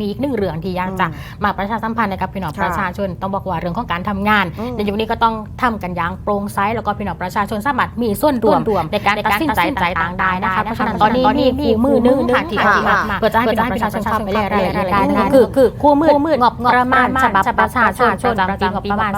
มีอีกหนึ่งเรื่องที่อยากจะอืมมาประชาสัมพันธ์ให้กับพี่น้องค่ะประชาชนต้องบอกว่าเรื่องของการทำงานอืมในยุคนี้ก็ต้องทำกันอย่างโปร่งใสแล้วก็พี่น้องประชาชนสามารถมีส่วนร่วมในการตัดสินใจต่างๆได้นะคะเพราะฉะนั้นตอนนี้มีคู่มือหนึงค่ะที่ค่ะที่มาเพื่อจะให้พี่น้องประชาชนเข้าไปเรียนรายละเอียดได้นะคะอืมคือคือคู่มืองบประมาณฉบับประชาชนประจำปีงบประมาณ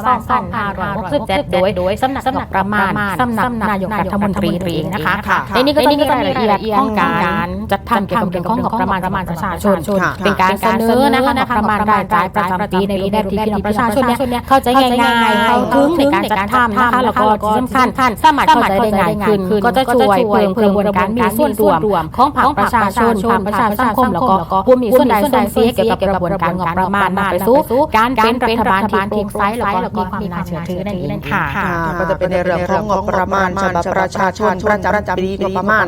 2567โดยโดยสำนักงบประมาณสำนักนายกรัฐมนตรีเองนะคะค่ะในนี้ก็จะมีรายละเอียดของการจัดทำเกี่ยวกับเรื่องของงบประมาณประมาณประชาชนค่ะเป็นการเสนอนะคะงบประมาณรายจ่ายประจำปีในรูปแบบที่พี่น้องประชาชนเนี่ยเข้าใจง่ายๆเข้าถึงในการจัดทำนะคะแล้วก็ที่สำคัญสามารถเข้าใจได้ง่ายขึ้นก็จะช่วยเพิ่มกระบวนการมีส่วนร่วมของภาคประชาชนภาคประชาสังคมแล้วก็ผู้มีส่วนใดส่วนเสียเกี่ยวกับกระบวนการงบประมาณนำไปสู่การเป็นรัฐบาลที่โปร่งใสแล้วก็มีความน่าเชื่อถือนั่นเองค่ะค่ะก็จะเป็นในเรื่องของงบประมาณฉบับประชาชนประจำปีงบประมาณ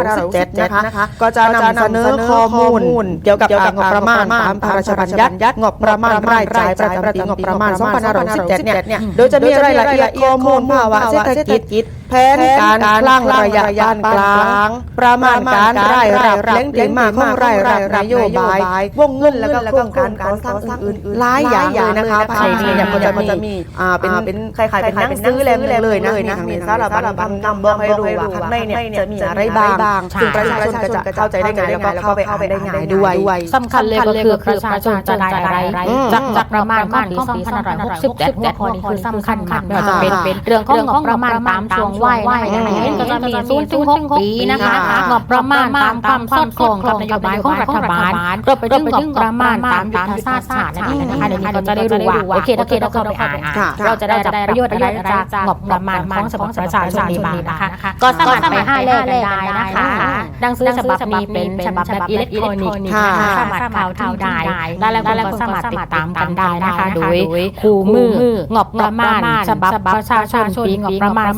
2567นะคะก็จะนำเสนอข้อมูลเกี่ยวกับงบประมาณตามพระราชบัญญัติงบประมาณรายจ่ายประจำปีงบประมาณ2567เนี่ยโดยจะมีรายละเอียดข้อมูลภาวะเศรษฐกิจแผนการคลังระยะยานกลางประมาณการรายรับแหล่งที่มาของรายรับนโยบายวงเงินแล้วก็โครงการก่อสร้างอื่นๆหลายอย่างเลยนะคะภายในเนี่ยก็จะมีอ่าเป็นเป็นคล้ายๆเป็นหนังสือเล่มหนึ่งเลยนะมีมีสารบัญบัญนำบอกให้รู้ว่าข้างในเนี่ยจะมีอะไรบ้างซึ่งประชาชนก็จะเข้าใจได้ง่ายแล้วก็เข้าไปอ่านได้ง่ายด้วยสำคัญเลยก็คือประชาชนจะได้อะไรอืมจากจากประมาณของปี2567หัวข้อนี้คือสำคัญมากไม่ว่าจะเป็นเป็นเรื่องของงบประมาณตามช่วงวัยนะคะอย่างเช่นก็จะมีศูนย์ถึงหกปีนะคะค่ะงบประมาณตามความสอดคล้องกับนโยบายของรัฐบาลรวมไปถึงงบประมาณตามยุทธศาสตร์ชาตินั่นเองนะคะเดี๋ยวนี้ก็จะได้รู้ว่าโอเคถ้าเกิดเราเข้าไปอ่านค่ะเราจะได้รับประโยชน์อะไรจากงบประมาณของฉบับประชาชนนี้บ้างนะคะก็สามารถไปให้เลขกันได้นะคะ หนังสือฉบับนี้เป็นฉบับแบบอิเล็กทรอนิกส์ค่ะสามารถเข้าถึงได้และแล้วก็สามารถติดตามกันได้นะคะ โดยคู่มืองบประมาณฉบับประชาชนปีงบประมาณ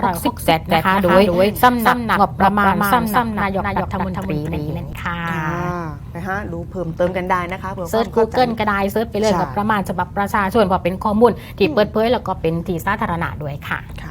2567นะคะโดยสำนักงบประมาณสำนักนายกรัฐมนตรีนั่นเองค่ะนะฮะดูเพิ่มเติมกันได้นะคะเผื่อเซิร์ชความข้าใจ Google ก็ได้เซิร์ชไปเลยใช่กับประมาณฉบับประชาชนเพราะเป็นข้อมูลที่เปิดเผยแล้วก็เป็นที่สาธารณะด้วยค่ะ